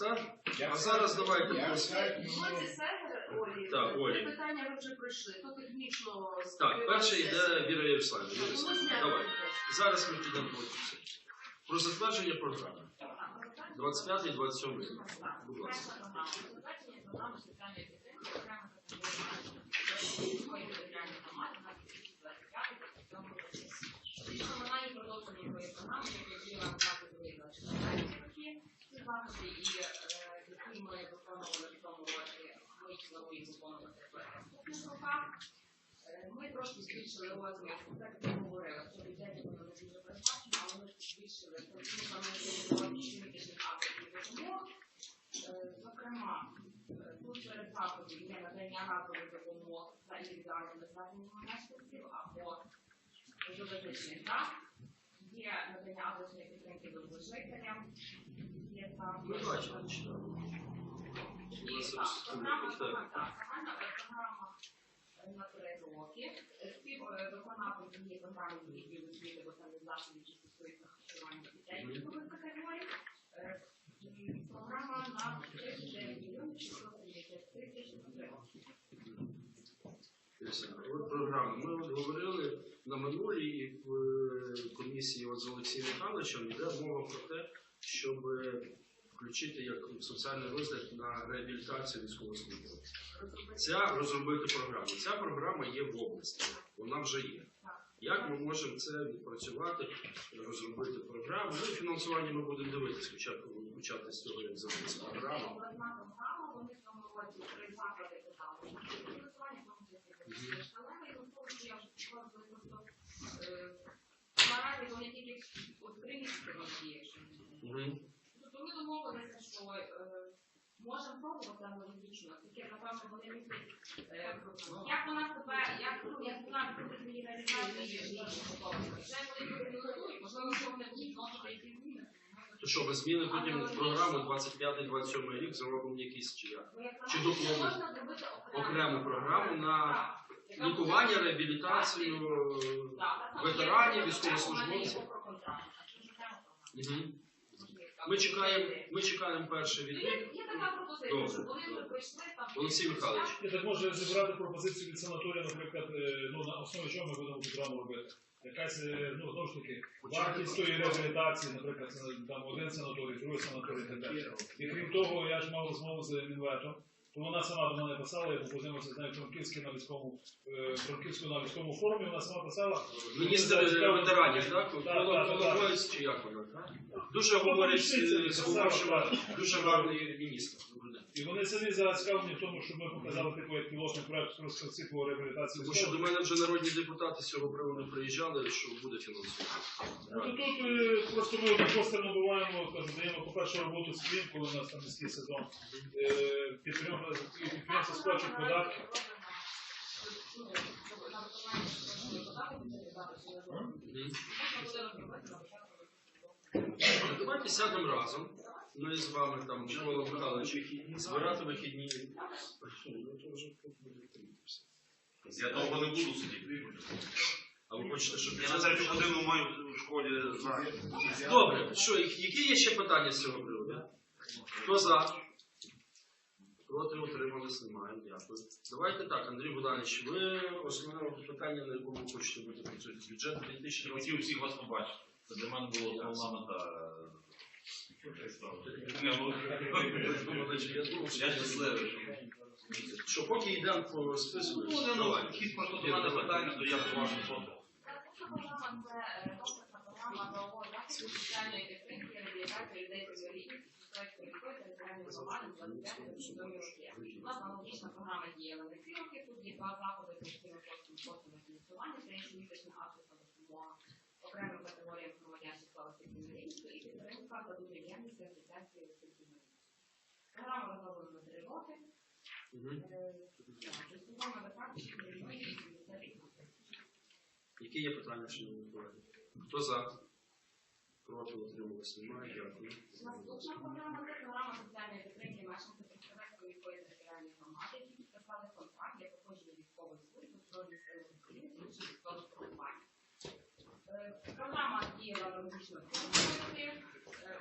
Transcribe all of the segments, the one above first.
Так? А зараз давайте Я просто- сайт Можете Сегер, Олі, Так, Олі. це питання ви вже пройшли. То технічно Так, перший йде Віра Ярославівна. Віра Тому Ярославівна, зняти Давай. буде. Зараз ми підемо по цьому. Про затвердження програми. 25-27 рік. Будь ласка. Ми трошки збільшили розмір, так ми говорили, що бюджеті воно не дуже передбачено, але ми збільшили політичних акцій допомог. Зокрема, тут серед заходів є надання газових допомог за індивідуальними зверненнями мешканців або журналістичних так. Є надання адресної підтримки довгожителям, є Ми бачимо, читали. Програма на три Програма на 39 мільйонів 673 тисячі на три. От програма. Ми от говорили на минулій е, комісії з Олексієм Михайловичем йде мова про те, щоб включити як соціальний розгляд на реабілітацію військовослужбовців. Ця розробити програму. Ця програма є в області, вона вже є. Як ми можемо це відпрацювати, розробити програму? Ну, фінансування ми будемо дивитися, спочатку почати з цього, як завжди, програма, вони домовилися, що е, можемо пробувати аналогічно, тільки напевно вони мислять, е, як вона себе, як ну вона буде мені реалізації, вже вони реалізують, можливо, що вони будуть вносити якісь зміни. То що, ми зміни потім в програму 25-27 рік зробимо якісь чи як? Чи доповнити? Окрему програму на лікування, реабілітацію ветеранів, військовослужбовців. так, Ми чекаємо, ми чекаємо перше від них. Є є така пропозиція, що вони добре. прийшли там. Олексій Михайлович. Я так може зібрати пропозицію від санаторія, наприклад, е, ну, на основі чого ми будемо програму робити. Якась, е, ну, знову ж таки, вартість тої реабілітації, наприклад, там один санаторій, другий санаторій і так далі. І крім того, я ж мав розмову з Мінветом, вона сама до мене писала, я познайомився з нею в Франківській на військовому, е, Франківську на військовому форумі, вона сама писала. Міністр ветеранів, так? Коломойсь чи як вона? так? Дуже говорить, е, сказав, що дуже гарний міністр. І вони самі зацікавлені в тому, щоб ми показали типу як пілотний проект про цифрову реабілітацію. Тому що до мене вже народні депутати з цього приводу приїжджали, що буде фінансування. Ну, тут е, просто ми постер набуваємо, кажу, даємо, по-перше, роботу з клін, коли у нас там низький сезон. Е, підприємство сплачують податки. Мгм. Давайте сядемо разом. Ми з вами там, Микола Михайлович, збирати вихідні. Ну. Я довго не буду сидіти. А ви хочете, щоб Я на третю годину маю в школі знаю. Добре, що, які є ще питання з цього приводу? Хто за? Проти утримались, немає, дякую. Давайте так, Андрій Богданович, ви основне питання, на якому ви хочете бути працювати. Бюджет Я 2020. хотів всіх вас побачити. Це для мене було основна мета. Я щасливий. Що поки йдемо по списку, Ну, не ну, хід просто до мене питання, то я по вашому фонду. Ця це е, програма правового захисту підтримки, реабілітації людей з інвалідністю, соціальної політики, територіальної громади, 25 роки. У нас аналогічна програма діяла на ці роки. Тут є два заходи постійно способу фінансування, це щомісячна адресна допомога окремим категоріям громадян числа осіб і підтримка дуже діяльність осіб з. Програма розроблена на три роки. Витрачена мільйонів 80 які є питання, шановні колеги? Хто за? Проти утримались, немає, дякую. Наступна програма це програма соціальної підтримки мешканців Тростянецької міської територіальної громади, які підписали контракт для проходження військової служби Збройних силах України інших військових формувань. Програма діяла логічно підтримки.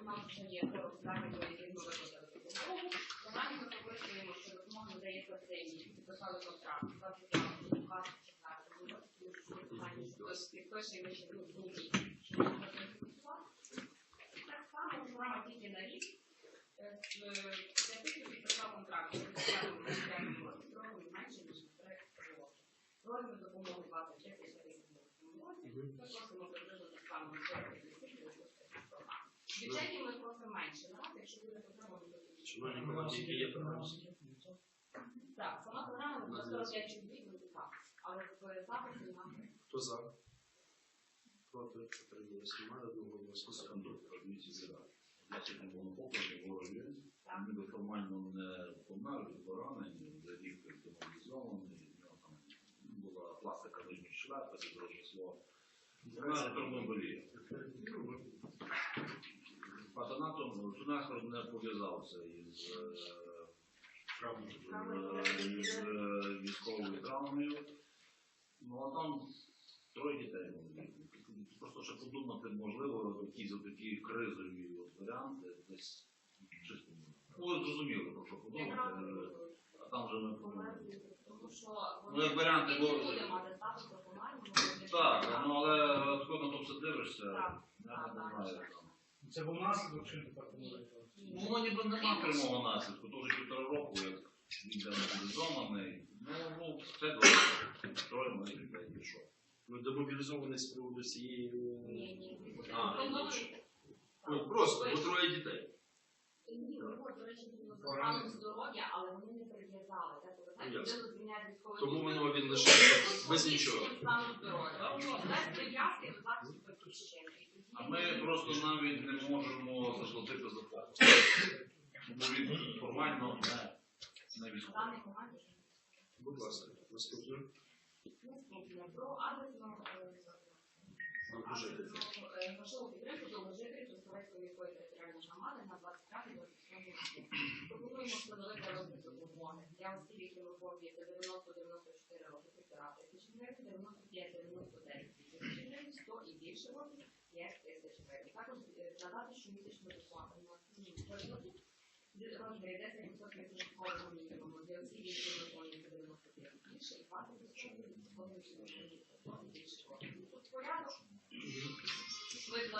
У нас вже є заходи, які ми виконали допомогу. Вона ми запрошуємо, що допомога надає стратегії. Підписали контракт. Хтось і ми ще тут другий. Програм. Ми просимо менше, так? Якщо буде потреба, ми будемо. Шановні є питання? Так, сама програма на 45 чоловік буде так, але в записі немає. Хто за? Проти? Утримались? Немає одного голосу. Секунду, розумієте, зіра. Я сьогодні був на покладі, говорю, Так. ніби формально не помер, від поранень, за рік демобілізований, в нього там була пластика нижніх шлях, таке зросло. Помер термоболіє. Патронатом Жунахор не пов'язався із, е, е, із е, військовою травмою. Ну а там троє дітей. Просто ще подумати, можливо, якісь отакі кризові варіанти десь щось. Ну, зрозуміло, про що подумати. А там вже ми що Ну, як варіанти, не допомаги. Так, ну але коли то все дивишся, я не знаю. Це був наслідок чи тепер помилка? Ну, воно ніби нема прямого наслідку, вже півтора року, як він демобілізований. Ну, ну, все добре. Троє моїх дітей пішов. Ну, демобілізований з приводу цієї... Ні, ні. А, Ну, Ну, просто, бо троє дітей. Ні, ну, до речі, станом здоров'я, але вони не прив'язали. Так, Ну, військової Тому воно він лишився без нічого. Без прив'язки до захисту батьківщини. А ми просто навіть не можемо заплатити за показ. Тому він формально не, не військовий. Будь ласка, наступне. наступне про адресну е, грошову підтримку довгожителів Трускавецької міської територіальної громади на 25 роки. Пропонуємо встановити розвиток допомоги для осіб, які виповнюється 90-94 роки, півтора тисячі гривень, 95-99 тисяч гривень, 100 і більше років, 5 тисяч гривень. Також надати щомісячну доплату на виплати в розмірі 10% від прожиткового мінімуму для осіб, які виповнюється 95 і більше, і 20% від виповнюється і більше. Порядок.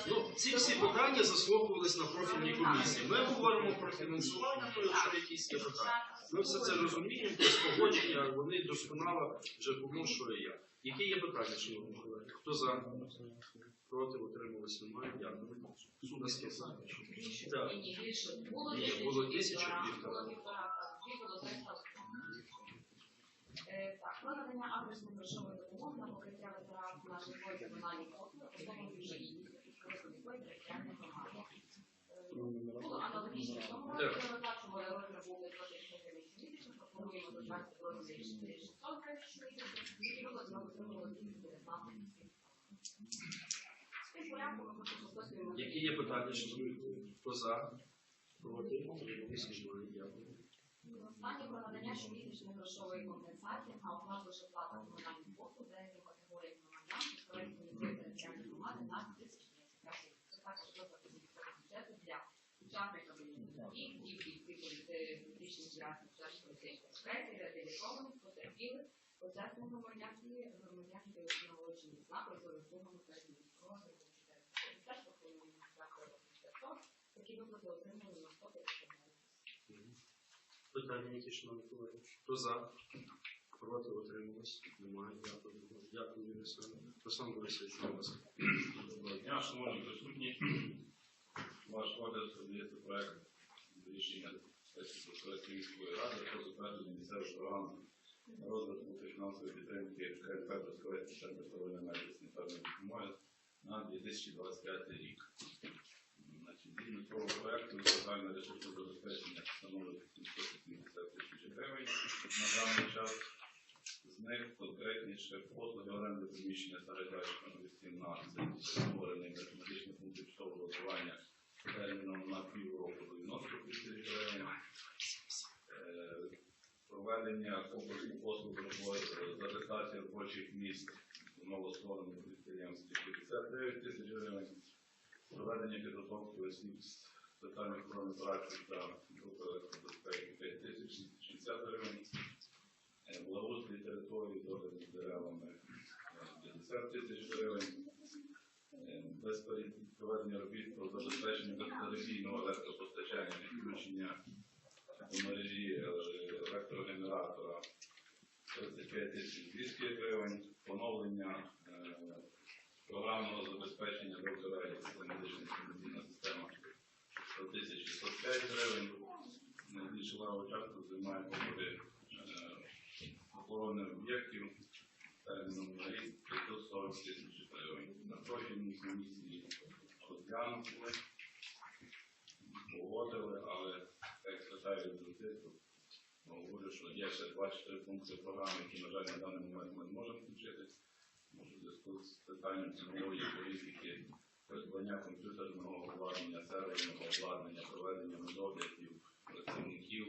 Ну, ці всі питання заслуховувались на профільній комісії. Ми говоримо про фінансування, то якщо якісь є питання. Ми все це розуміємо, без погодження, вони досконало вже кому що і як. Які є питання, шановні колеги? Хто за? Проти утримувалися немає. Дякую. Ні, більше. Було Ні, було тисячу, півтора, так. Е, про надання адресної грошової допомоги на покриття витрат на житло і комунальні послуги, територіальної громади. Е, Було аналогічно тому Так. ми виплачували розмір був 5 гривень пропонуємо в розмірі 600 гривень і було знову 219 Спів порядку ми просто послухаємо. Які є питання, шановні колеги? Хто за? Проти немає. Дякую. Останнє про надання щомісячної грошової компенсації на оплату житла та комунальних послуг деяким категоріям громадян проєкту міської територіальної громади на 2025 рік. Це також виплати бюджету для учасників дій, які відповіли політичних графік часу політичних сpreці, реабілітованих, потерпілих, почесних громадян і громадян, які народжені з напрямку заслугами перед Міністерство охорони здоров'я такі виплати отримали на 100 тисяч гривень. Питання, які шановні колеги? Хто за? Проти утримувалися? Немає. Дякую. Дякую, Юрій. Руслан Борисович, будь ласка. Доброго дня, шановні присутні. Ваш огляд здається проект рішення Сесії ради про затвердження місцевого програми розвитку фінансової підтримки КНП Трускавецький центр медичної санітарної допомоги на 2025 рік. Згідно цього проекту загальне ресурсне забезпечення становить 780 тисяч гривень на даний час. З них конкретніше послуги оренди приміщення середачком 18 створений медичний пункт тимчасового готування терміном на півроку 90 тисяч гривень. Е, Проведення конкурсних послуг робо- з атестації робочих місць малостворених підприємств 59 тисяч гривень, проведення підготовки осіб з питань охорони праці та групи безпеки 5 тисяч 60 гривень, е, благоустрій території догляду деревами е, 50 тисяч гривень, е, без проведення робіт про забезпечення безперебійного електропостачання, відключення у мережі електрогенератора 35 тисяч 200 гривень, поновлення е, програмного забезпечення доктора медична інформаційна система 100 тисяч гривень. Найбільшу лаву частку займає побуди охорони об'єктів терміном на рік 540 тисяч гривень. На профільній комісії розглянули, погодили, але як говорю, що є ще 24 пункти програми, які, на жаль, на даний момент ми не можемо включити. Може, в зв'язку з питанням цінової політики, придбання комп'ютерного обладнання, серверного обладнання, проведення медоглядів, працівників,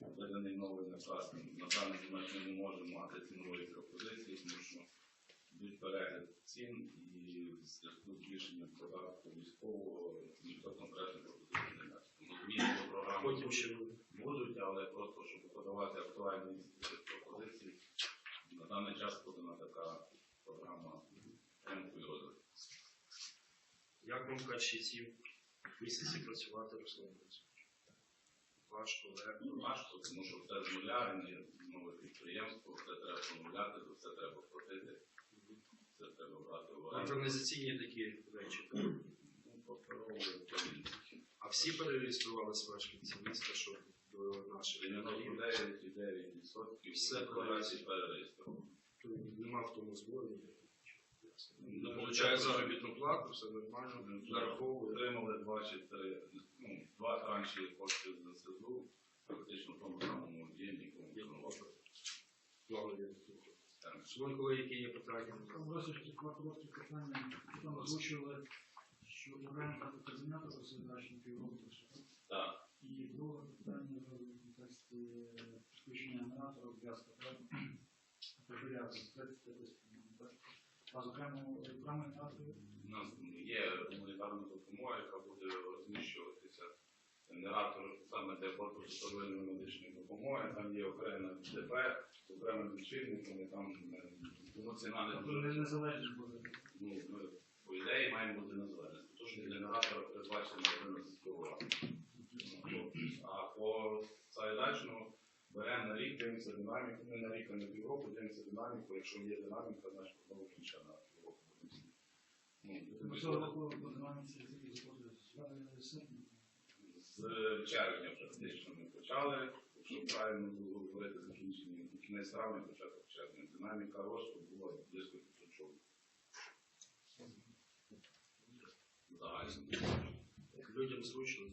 виданий новий наказ. На даний момент ми не можемо мати цінової пропозиції, тому що йдуть перегляд цін і в зв'язку з збільшенням податку військового ніхто конкретно пропозиції не дасть. Тому зміни до програми Потім ще буде. будуть, але просто щоб подавати актуальні пропозиції, на даний час подана така програма темпу і розвитку. Як вам перші ці місяці працювати, Руслан Борисович? Важко, легко. Ну, важко, тому що все з нуля, і нове підприємство, все треба помовляти, за все треба платити, все треба брати в оренду. Організаційні такі речі. так? Ну, паперове, повинні. А всі перереєструвалися мешканці міста, щоб до наших регіонів. 99,9% Все декларацій перереєстровано. Нема в тому зборі. Не Ну, получає заробітну плату, все нормально, нараховує. Отримали два чи три, ну, два транші коштів за СИЗУ, практично в тому самому об'ємі, якому. Шановні колеги, які є питання? Два короткі питання. Там озвучили, що оренда казината за задачі півроку. Так. І друге питання в контексті підключення генератора зв'язка, так? У нас є гуманітарна допомога, яка буде розміщуватися. Генератор саме для корпусу первинної медичної допомоги, там є окреме ДП з окремим лічильником, і там е, ціна не Тобто дуже. не незалежність буде. Ну, ми по ідеї маємо бути незалежні. Тому що для передбачено 11 кВт. А по сайдачну беремо на рік, дивимося динаміку, не на рік, а на півроку, дивимося динаміку. Якщо є динаміка, значить знову інша на півроку буде. Ну, з з червня практично ми почали. Якщо правильно було говорити закінчення кінець травня, початок червня. Динаміка росту була близько 500 чоловік. Загально. Людям зручно.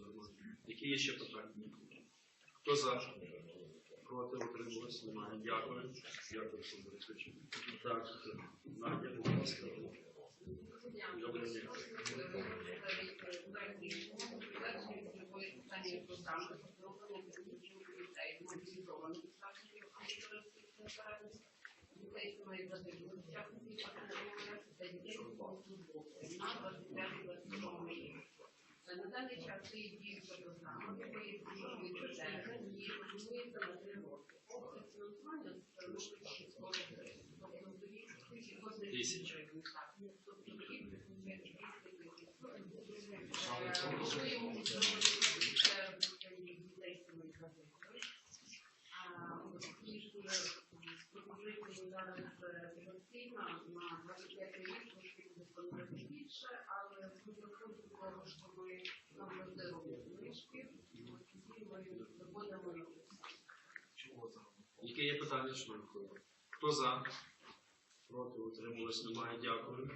Які є ще питання? Хто за? Проти утримувалися? Немає. Дякую. Дякую, Руслан Борисович. Так, Надя, будь ласка. Доброго дня. На даний час є діюча програма, якої дуже термін, і формується на три роки. Обсяг фінансування становить 6,3 гривень. Тобто Тисяч. Тобто до їх виходить 200 тисяч. Можливо, це дітей самих родин. А, от, і ж, пропозиція зараз редакційна на 25 рік, трошки буде становити більше, але ми того, що ми нам завжди роблять знижки, і от тоді ми виходимо Яке є питання, шановні колеги? Хто за? Проти утримувалися? Немає. Дякую.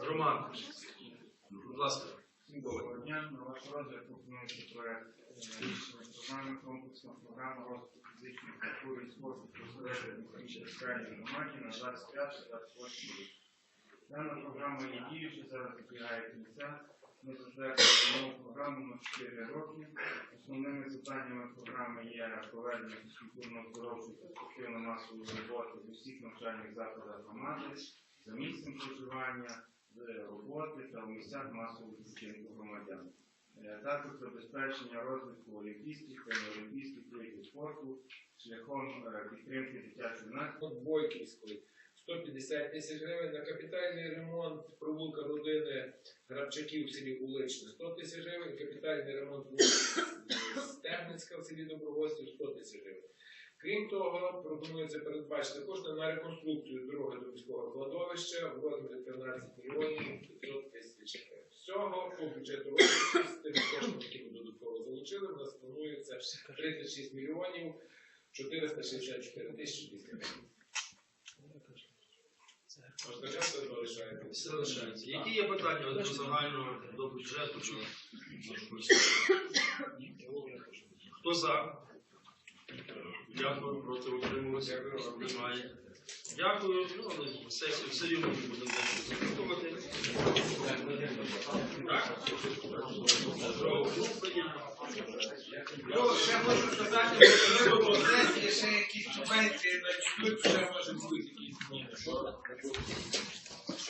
Роман, будь ласка. Доброго дня. На ваш розгляд пропонується проект е, програми комплексна програма розвитку фізичної культури і спорту посередньо механічної сфері громаді на 25-28 рік. Дана програма є діюча, зараз добігає кінця. Ми затвердили програму на 4 роки. Основними завданнями програми є проведення фізкультурно-здорової та спортивно-масової роботи в усіх навчальних закладах громади за місцем проживання, з роботи та в місцях масового відпочинку громадян. Е, Також забезпечення розвитку олімпійських та неолімпійських видів спорту шляхом е, підтримки дитячої Бойківської 150 тисяч гривень. На капітальний ремонт провулка родини Грабчаків в селі Уличне 100 тисяч гривень. Капітальний ремонт вулиці в селі Добровольськів 100 тисяч гривень. Крім того, пропонується передбачити кошти на реконструкцію дороги до міського кладовища в розмірі 13 мільйонів 500 тисяч гривень. Всього по бюджету року з тими коштами, які ми додатково залучили, у нас планується 36 мільйонів 464 тисячі 200 гривень. Все залишається. Лишається. Які є питання до загального до бюджету? Чи... Хто за? Дякую, проти утримуватися. Немає. Дякую. Ну, але сесію все рівно ми будемо запитувати. Ну, ще можу сказати, що ми будемо сесії ще якісь субвенції начнуть, ще може бути якісь зміни.